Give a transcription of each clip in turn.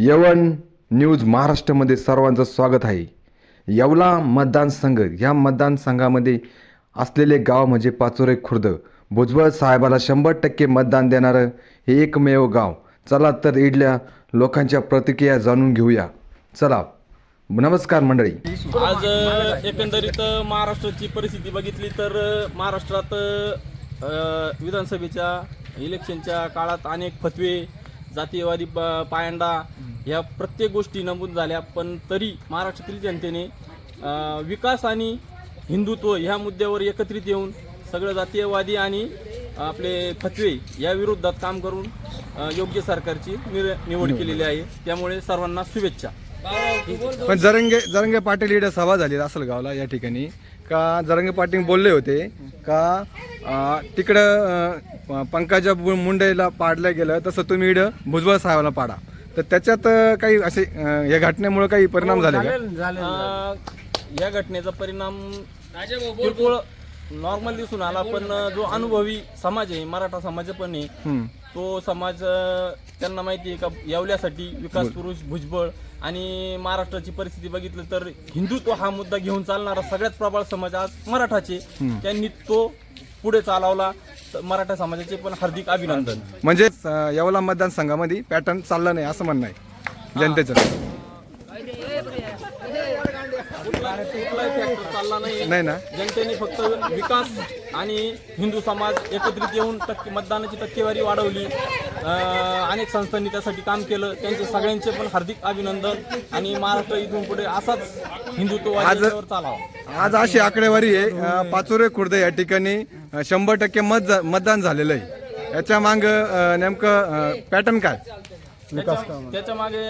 यवन न्यूज महाराष्ट्रामध्ये सर्वांचं स्वागत आहे. येवला मतदानसंघ या मतदानसंघामध्ये असलेले गाव म्हणजे पाचोरे खुर्द. भुजबळ साहेबाला शंभर टक्के मतदान देणारं हे एकमेव गाव. चला तर इडल्या लोकांच्या प्रतिक्रिया जाणून घेऊया. चला. नमस्कार मंडळी. आज एकंदरीत महाराष्ट्राची परिस्थिती बघितली तर महाराष्ट्रात अ, विधानसभेच्या इलेक्शनच्या काळात अनेक फतवे जातीयवादी प- पायंडा ह्या प्रत्येक गोष्टी नमूद झाल्या पण तरी महाराष्ट्रातील जनतेने विकास आणि हिंदुत्व ह्या मुद्द्यावर एकत्रित येऊन सगळं जातीयवादी आणि आपले फतवे या विरोधात काम करून योग्य सरकारची निवड. केलेली आहे. त्यामुळे सर्वांना शुभेच्छा. पण जरंगे जरंगे पाटील इकडे सभा झाली गावला या ठिकाणी. का जरंगे पाटील बोलले होते का तिकडं पंकजा मुंडेला पाडलं गेलं तसं तुम्ही इकडं भुजबळ साहेबाला पाडा. तर त्याच्यात काही असे या घटनेमुळे काही परिणाम झाले का? अ, या घटनेचा परिणाम किरकोळ नॉर्मल दिसून आला पण जो अनुभवी समाज आहे मराठा समाज पण आहे हम्म. तो समाज अ, त्यांना माहिती आहे का येवल्यासाठी विकास पुरुष भुजबळ आणि महाराष्ट्राची परिस्थिती बघितलं तर हिंदुत्व हा मुद्दा घेऊन चालणारा सगळ्यात प्रबळ समाज आज मराठाचे त्यांनी तो पुढे चालवला. तर मराठा समाजाचे पण हार्दिक अभिनंदन. म्हणजे अं, येवला मतदारसंघामध्ये पॅटर्न चालला नाही असं म्हणणं आहे. जनतेचं. कुठलाही फॅक्टर चालला नाही नाही ना. जनतेने फक्त विकास आणि हिंदू समाज एकत्रित येऊन टक्के मतदानाची टक्केवारी वाढवली. अं, अनेक संस्थांनी त्यासाठी काम केलं. त्यांचे सगळ्यांचे पण हार्दिक अभिनंदन आणि महाराष्ट्र इथून पुढे असाच हिंदुत्ववादी याच्यावर चालावा. आज अशी आकडेवारी आहे. अं, पाचोरे खुर्द या ठिकाणी अं, शंभर टक्के मत मतदान झालेलं आहे. याच्या माग नेमकं पॅटर्न काय? त्याच्या- त्याच्यामागे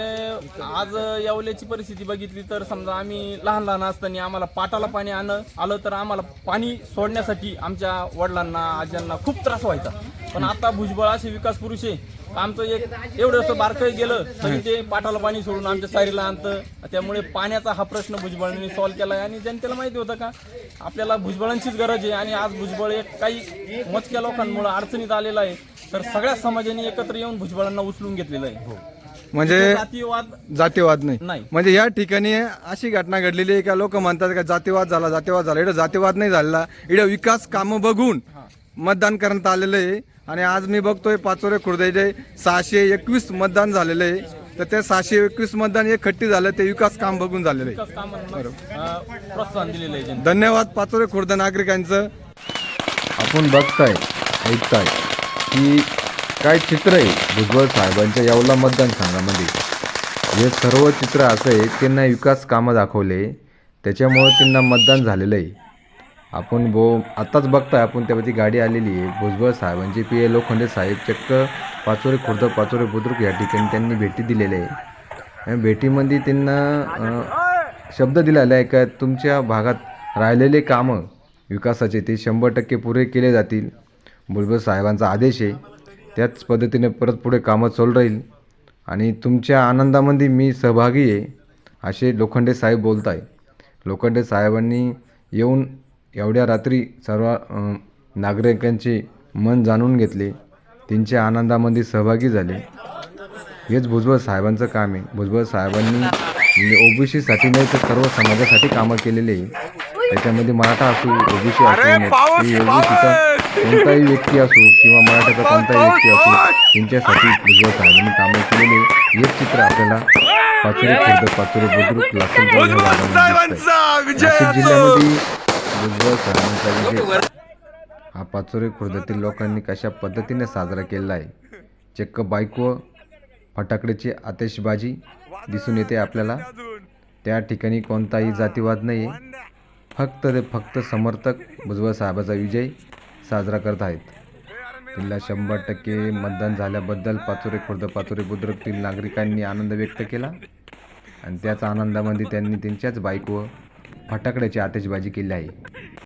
आज येवल्याची परिस्थिती बघितली तर समजा आम्ही लहान लहान असताना आम्हाला पाटाला पाणी आलं आलं तर आम्हाला पाणी सोडण्यासाठी आमच्या वडिलांना आज्यांना खूप त्रास व्हायचा. पण आता भुजबळ असे विकास पुरुष आहे. आमचं एक एवढं असं बारकं गेलं तरी ते पाटाला पाणी सोडून आमच्या चारीला आणतं. त्यामुळे पाण्याचा हा प्रश्न भुजबळांनी सॉल्व्ह केला आहे आणि जनतेला माहिती होतं का आपल्याला भुजबळांचीच गरज आहे आणि आज भुजबळ एक काही मोजक्या लोकांमुळे अडचणीत आलेला आहे. तर सगळ्या समाजाने एकत्र येऊन भुजबळांना उचलून घेतलेलं आहे. म्हणजे जातीयवाद जातीवाद नाही. नाही. म्हणजे या ठिकाणी अशी घटना घडलेली आहे का लोक म्हणतात का जातीवाद झाला जातीवाद झाला. इकडे जातीवाद नाही झालेला. इकडे विकास कामं बघून मतदान करण्यात आलेलं आहे. आणि आज मी बघतोय पाचोरे खुर्देचे सहाशे एकवीस मतदान झालेलं आहे. तर ते सहाशे एकवीस मतदान एक खट्टी झालं ते विकास काम बघून झालेलं आहे. कामांना अं, प्रोत्साहन दिलेलं आहे. धन्यवाद पाचोरे खुर्द नागरिकांचं. आपण बघताय ऐकताय. की काय चित्र आहे? भुजबळ साहेबांच्या यावला मतदानसंघामध्ये हे सर्व चित्र असं आहे त्यांना विकास कामं दाखवले. त्याच्यामुळे त्यांना मतदान झालेलं आहे. आपण बो आत्ताच बघताय आपण त्यावरती गाडी आलेली आहे. भुजबळ साहेबांचे पी ए लोखंडे साहेब चक्क पाचोरे खुर्द पाचोरे बुद्रुक या ठिकाणी त्यांनी भेटी दिलेल्या आहे. आणि भेटीमध्ये त्यांना शब्द दिलेला आहे का तुमच्या भागात राहिलेले कामं विकासाचे ते शंभर टक्के पुरे केले जातील. भुजबळ साहेबांचा आदेश आहे. त्याच पद्धतीने परत पुढे कामं चालू राहील. आणि तुमच्या आनंदामध्ये मी सहभागी आहे असे लोखंडे साहेब बोलत आहे लोखंडे साहेबांनी येऊन एवढ्या रात्री सर्व नागरिकांचे मन जाणून घेतले. त्यांच्या आनंदामध्ये सहभागी झाले. हेच भुजबळ साहेबांचं काम आहे. भुजबळ साहेबांनी ओबीसीसाठी नाही तर सर्व समाजासाठी कामं केलेली आहे. त्याच्यामध्ये मराठा असो ओबीसी असो ओबीसीचा कोणताही व्यक्ती असो किंवा मराठाचा कोणताही व्यक्ती असो त्यांच्यासाठी भुजबळ साहेबांनी कामं केलेली हेच चित्र आपल्याला पाचोरे खुर्द पाचोरे बुद्रुक लासूर नाशिक जिल्ह्यामध्ये भुजबळ साहेबांचा विजय हा पाचोरे खुर्दातील लोकांनी कशा पद्धतीने साजरा केलेला आहे? चक्क बायको फटाकड्याची आतिषबाजी दिसून येते आपल्याला. त्या ठिकाणी कोणताही जातीवाद नाही आहे फक्त ते फक्त समर्थक भुजबळ साहेबाचा विजय साजरा करत आहेत. तिला शंभर टक्के मतदान झाल्याबद्दल पाचोरे खुर्द पाचोरे बुद्रुकतील नागरिकांनी आनंद व्यक्त केला आणि त्याच आनंदामध्ये त्यांनी त्यांच्याच बाईकवर फटाकड्याची आतिषबाजी केली आहे.